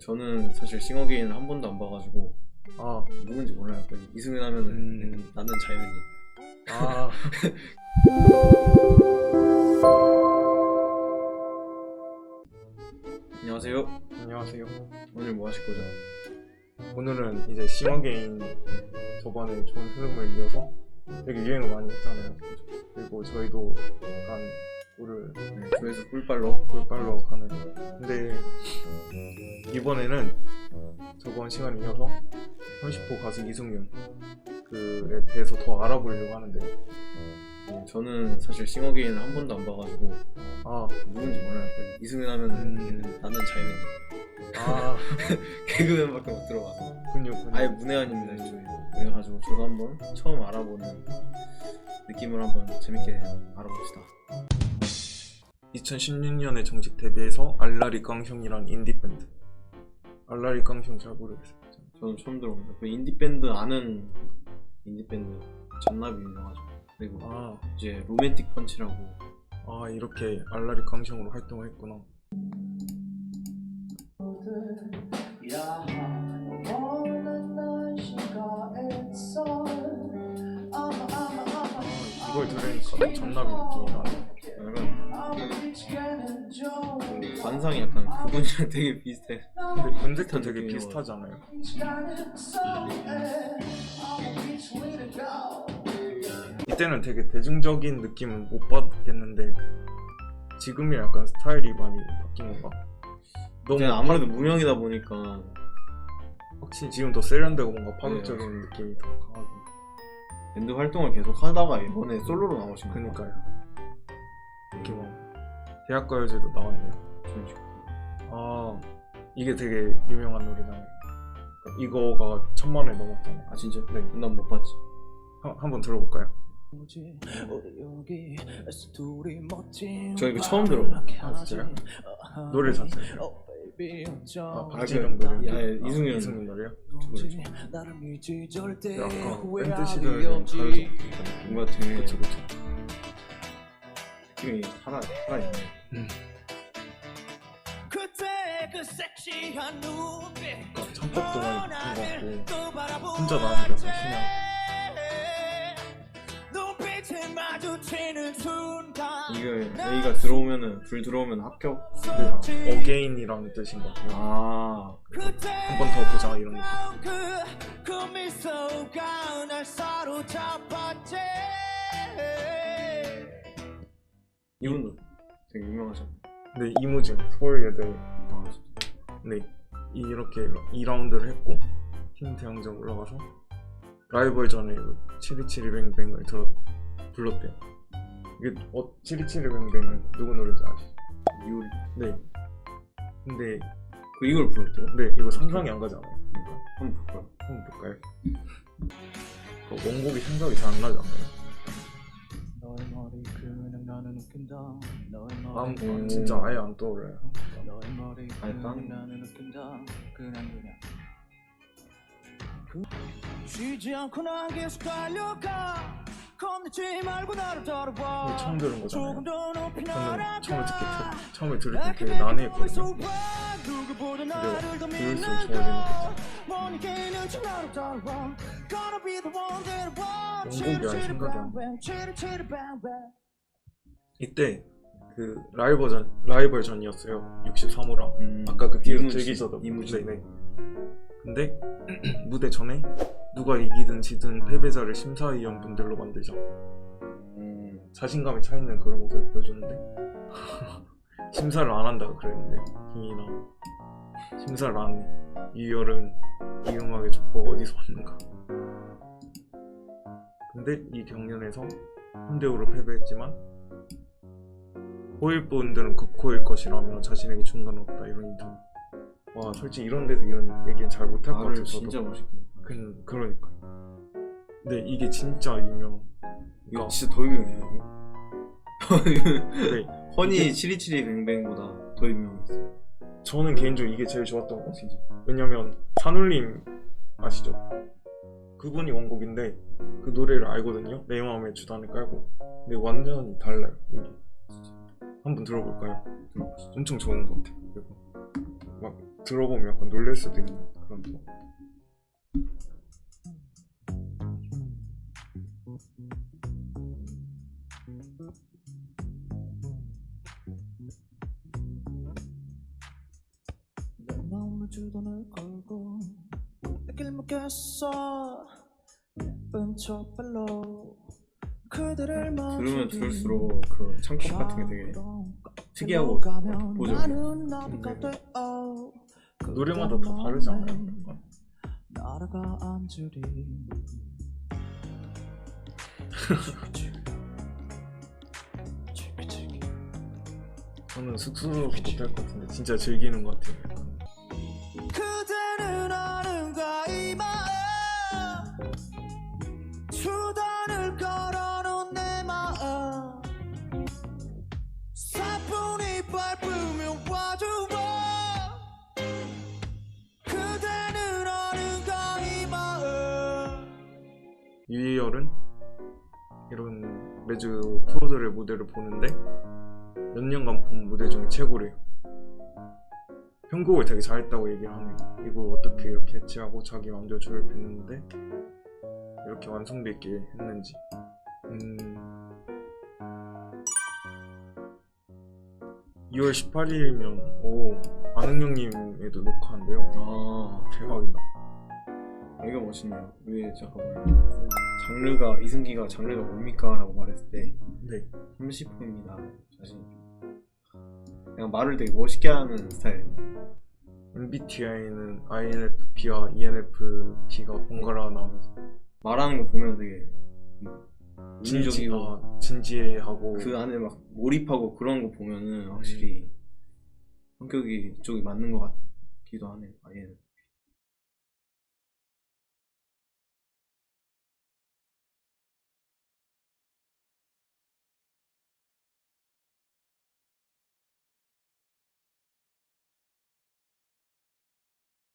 저는 사실 싱어게인을 한 번도 안 봐가지고 아, 누군지 몰라요. 거의 이승윤 하면은 음. 나는 자연이. 아, 안녕하세요. 안녕하세요. 오늘 뭐 하실 거죠? 오늘은 이제 싱어게인 저번에 좋은 흐름을 이어서 되게 유행을 많이 했잖아요. 그리고 저희도 약간 꿀을 네, 조회수 꿀빨로. 꿀빨로 가는. 근데 이번에는 저번 시간 이어서 30호 가수 이승윤 그에 대해서 더 알아보려고 하는데 네, 저는 사실 싱어게인을 한 번도 안 봐가지고 아, 누군지 몰라요. 이승윤 하면은 음. 나는 자연이. 아, 개그맨밖에 못 들어가서. 군요, 군요. 아예 문외한입니다 이쪽에. 그래가지고 저도 한번 처음 알아보는 느낌을 한번 재밌게 알아봅시다. 2016년에 정식 데뷔해서 알라리 깡형이란 인디 밴드. 알라리 깡형 잘 모르겠어요. 저는 처음 들어봅니다. 그 인디 밴드 아는 인디 밴드 잔나비 유명하죠. 그리고 아, 이제 로맨틱 펀치라고 아 이렇게 알라리 깡형으로 활동을 했구나. 아, 이걸 들으니까 또 전나비 느낌이 나네. 그 관상이 약간 그분이랑 되게 비슷해. 근데 음색도 되게 비슷하잖아요. 이때는 되게 대중적인 느낌은 못 받겠는데 지금이 약간 스타일이 많이 바뀐 건가? 너무 그냥 아무래도 무명이다 보니까 확실히 지금 더 세련되고 뭔가 파격적인 느낌이 더 강하고 밴드 활동을 계속 하다가 이번에 솔로로 나오신 거니까 그니까요 이렇게 막 대학가요제도 나왔네요 아 이게 되게 유명한 노래잖아요 이거가 천만 원 넘었잖아요 아 진짜? 네. 난 못 봤지. 한, 한번 들어볼까요? 저 이거 처음 들어봐. 아, 진짜요? 노래 자체를 아 아, 박진영 그- 노래 야, 야, 이승윤. 이승윤 노래요? 약간 밴드 시절에 다르죠 뭔가 되게 그쵸 그쵸 느낌이 살아 살아있네. 그때 그 섹시한 눈빛 그러니까 창법도 많이 바꾼 것 같고 혼자 나오는 게 순간 이게 A가 들어오면은 불 들어오면 합격. 네, 어게인이라는 뜻인 것 같아요. 아 한 번 더 보자 이런 느낌. 그, 그 이분도 되게 유명하죠. 네. 이무진 서울예대 아 진짜. 네 이렇게 2라운드를 했고 팀 대항전 올라가서 라이벌전에 727뱅뱅을 들어 불렀대요 이게 어, 727뱅뱅은 누구 노래인지 아시죠? 이효리. 네 근데 그 이걸 불렀대요? 네 이거 상상이 안 가잖아요 한번 볼까요? 한번 볼까요? 그 원곡이 생각이 잘 안 나지 않나요? 너의 머리 그냥 나는 웃긴다 너의 아무 음. 진짜 아예 안 떠올라요 너의 머리 아니, 그냥 딴- 나는 웃긴다. 그냥 그냥 그, 쉬지 않고 난 계속 달려가. 겁내지 말고 나를 따라와. 이게 처음 들은 거잖아요. 조금 더 높이 저는 날아가. 처음에 듣기 들- 처음에 들을 때 되게 난해했거든요. 누구보다 근데 나를 더 들을수록 믿는다 좋아지는 뭔 이기는 척 나를 따라와. Gonna be the one that I want. 원곡이 아예 생각이 안 나. bang, 치리 치리 bang bang. 이때 그 라이벌전 라이벌전이었어요 63호랑 음, 아까 그 뒤에 이무진. 대기자도 이무진. 네 네. 근데 무대 전에 누가 이기든 지든 패배자를 심사위원 분들로 만들죠. 음, 자신감이 차 있는 그런 모습을 보여주는데 심사를 안 한다고 그랬는데 김이나 심사를 안 해. 이열은 이 음악의 족보가 어디서 왔는가. 근데 이 경연에서 3대5로 패배했지만 호일 분들은 극호일 것이라며 자신에게 중간은 없다 이런 인터뷰. 와 솔직히 이런 데서 이런 얘기는 잘 못할 것 같아요. 저도. 진짜 멋있게. 그, 그러니까. 근데 이게 진짜 유명. 이거 그러니까 진짜 더 유명해요. 네, 허니 이게- 727이 뱅뱅보다 더 유명했어. 저는 개인적으로 이게 제일 좋았던 것 같아요. 왜냐면 산울림 아시죠? 그분이 원곡인데 그 노래를 알거든요. 내 마음의 주단을 깔고. 근데 완전히 달라요. 이게. 한번 들어볼까요? 엄청 좋은 것 같아요. 그리고 막 들어보면 약간 놀랄 수도 있는 그런 거. 내 마음을 주돈을 걸고 내길 묻겠어 예쁜 척 발로 그 들을 들으면 들을수록 그 창법 같은 게 되게 특이하고 보죠. 노래마다 다 다르지 않아요? 날아가 앉으리 저는 쑥스러워서 못할 것 같은데 진짜 즐기는 것 같아요. 유희열은 이런 매주 프로들의 무대를 보는데 몇 년간 본 무대 중에 최고래요. 편곡을 되게 잘했다고 얘기를 하네요. 이걸 어떻게 이렇게 했지 하고 자기 마음대로 조율했는데 이렇게 완성도 있게 했는지. 음... 2월 18일이면 오 아능형님에도 녹화한대요. 아 대박이다. 이거 멋있네요. 왜 잠깐만 장르가 이승기가 장르가 뭡니까? 라고 말했을 때 네. 30분입니다. 자신. 그냥 말을 되게 멋있게 하는 스타일이에요. MBTI는 INFP와 ENFP가 번갈아 나오면서 말하는 거 보면 되게 진지, 인위적이고 아, 진지해하고 그 안에 막 몰입하고 그런 거 보면은 확실히 성격이 이쪽이 맞는 것 같기도 하네요. 아예